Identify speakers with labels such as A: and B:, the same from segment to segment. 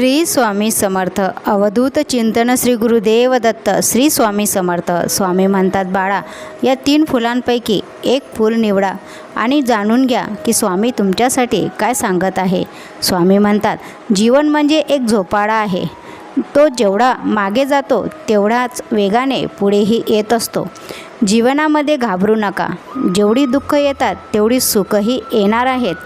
A: श्री स्वामी समर्थ. अवधूत चिंतन श्री गुरुदेव दत्त श्री स्वामी समर्थ. स्वामी म्हणतात बाळा या तीन फुलांपैकी एक फूल निवडा आणि जाणून घ्या की स्वामी तुमच्यासाठी काय सांगत आहे. स्वामी म्हणतात जीवन म्हणजे एक झोपाळा आहे. तो जेवढा मागे जातो तेवढाच वेगाने पुढेही येत असतो. जीवनामध्ये घाबरू नका. जेवढी दुःख येतात तेवढी सुखही येणार आहेत.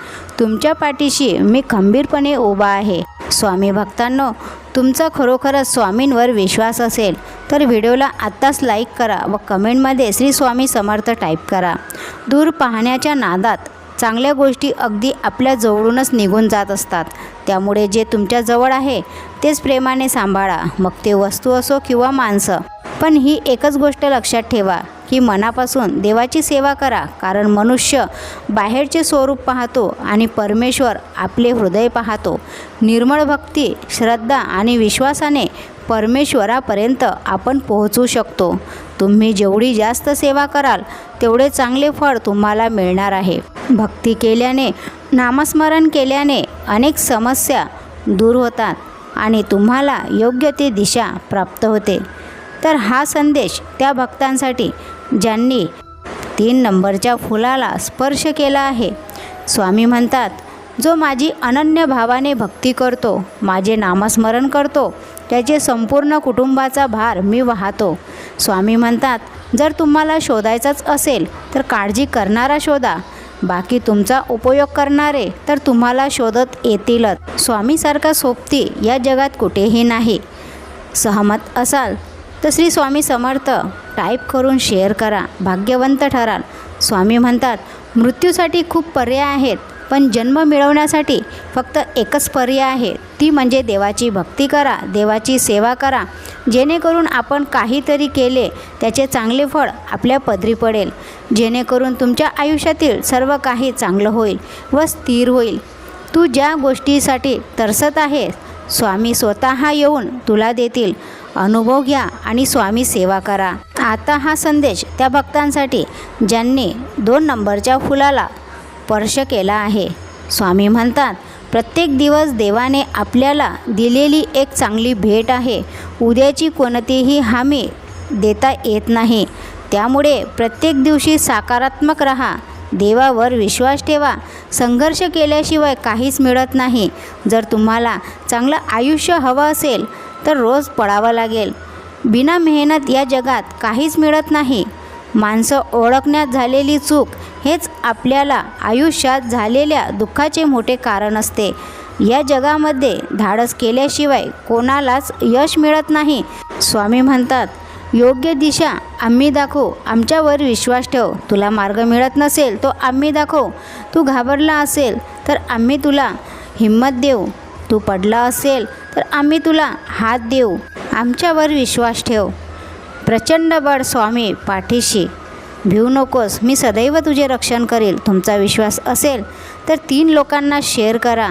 A: तुमच्या पाठीशी मी खंबीरपणे उभा आहे. स्वामी भक्तांनो तुमचा खरोखरच स्वामींवर विश्वास असेल तर व्हिडिओला आत्ताच लाईक करा व कमेंटमध्ये श्री स्वामी समर्थ टाईप करा. दूर पाहण्याच्या नादात चांगल्या गोष्टी अगदी आपल्या जवळूनच निघून जात असतात. त्यामुळे जे तुमच्याजवळ आहे तेच प्रेमाने सांभाळा. मग ते वस्तू असो किंवा माणसं पण ही एकच गोष्ट लक्षात ठेवा की मनापासून देवाची सेवा करा कारण मनुष्य बाहेरचे स्वरूप पाहतो आणि परमेश्वर आपले हृदय पाहतो. निर्मळ भक्ती श्रद्धा आणि विश्वासाने परमेश्वरापर्यंत आपण पोहोचू शकतो. तुम्ही जेवढी जास्त सेवा कराल तेवढे चांगले फळ तुम्हाला मिळणार आहे. भक्ती केल्याने नामस्मरण केल्याने अनेक समस्या दूर होतात आणि तुम्हाला योग्य ती दिशा प्राप्त होते. तर हा संदेश त्या भक्तांसाठी ज्यांनी तीन नंबरच्या फुलाला स्पर्श केला आहे. स्वामी म्हणतात जो माझी अनन्य भावाने भक्ती करतो माझे नामस्मरण करतो त्याचे संपूर्ण कुटुंबाचा भार मी वाहतो. स्वामी म्हणतात जर तुम्हाला शोधायचाच असेल तर काळजी करणारा शोधा. बाकी तुमचा उपयोग करणारे तर तुम्हाला शोधत येतीलच. स्वामीसारखा सोबती या जगात कुठेही नाही. सहमत असाल तर श्री स्वामी समर्थ. टाईप करून शेअर करा. भाग्यवंत ठराल. स्वामी म्हणतात मृत्यूसाठी खूप पर्याय आहेत पण जन्म मिळवण्यासाठी फक्त एकच पर्याय आहे. ती म्हणजे देवाची भक्ती करा देवाची सेवा करा. जेणेकरून आपण काहीतरी केले त्याचे चांगले फळ आपल्या पदरी पडेल. जेणेकरून तुमच्या आयुष्यातील सर्व काही चांगलं होईल व स्थिर होईल. तू ज्या गोष्टीसाठी तरसत आहेस स्वामी स्वतः येऊन तुला देतील. अनुभव घ्या आणि स्वामी सेवा करा. आता हा संदेश त्या भक्तांसाठी ज्यांनी दोन नंबरच्या फुलाला स्पर्श केला आहे. स्वामी म्हणतात प्रत्येक दिवस देवाने आपल्याला दिलेली एक चांगली भेट आहे. उद्याची कोणतीही हमी देता येत नाही. त्यामुळे प्रत्येक दिवशी सकारात्मक राहा. देवावर विश्वास ठेवा. संघर्ष केल्याशिवाय काहीच मिळत नाही. जर तुम्हाला चांगलं आयुष्य हवं असेल तर रोज पडावं लागेल. बिना मेहनत या जगात काहीच मिळत नाही. माणसं ओळखण्यात झालेली चूक हेच आपल्याला आयुष्यात झालेल्या दुःखाचे मोठे कारण असते. या जगामध्ये धाडस केल्याशिवाय कोणालाच यश मिळत नाही. स्वामी म्हणतात योग्य दिशा आम्ही दाखवू. आमच्यावर विश्वास ठेव. तुला मार्ग मिळत नसेल तो आम्ही दाखवू. तू घाबरला असेल तर आम्ही तुला हिंमत देऊ. तू पडला असेल तर आम्ही तुला हात देऊ. आमच्यावर विश्वास ठेव. प्रचंड बळ स्वामी पाठीशी. भिऊ नकोस मी सदैव तुझे रक्षण करेल. तुमचा विश्वास असेल तर तीन लोकांना शेअर करा.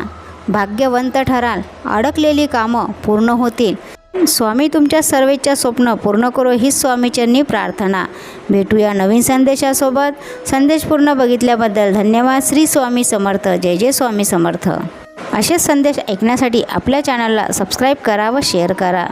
A: भाग्यवंत ठराल. अडकलेली कामं पूर्ण होतील. स्वामी तुमच्या सर्वेच्या स्वप्न पूर्ण करो हीच स्वामीचरणी प्रार्थना. भेटूया नवीन संदेशासोबत. संदेश पूर्ण बघितल्याबद्दल धन्यवाद. श्री स्वामी समर्थ. जय जय स्वामी समर्थ. असेच संदेश ऐकण्यासाठी आपल्या चॅनलला सबस्क्राईब करा व शेअर करा.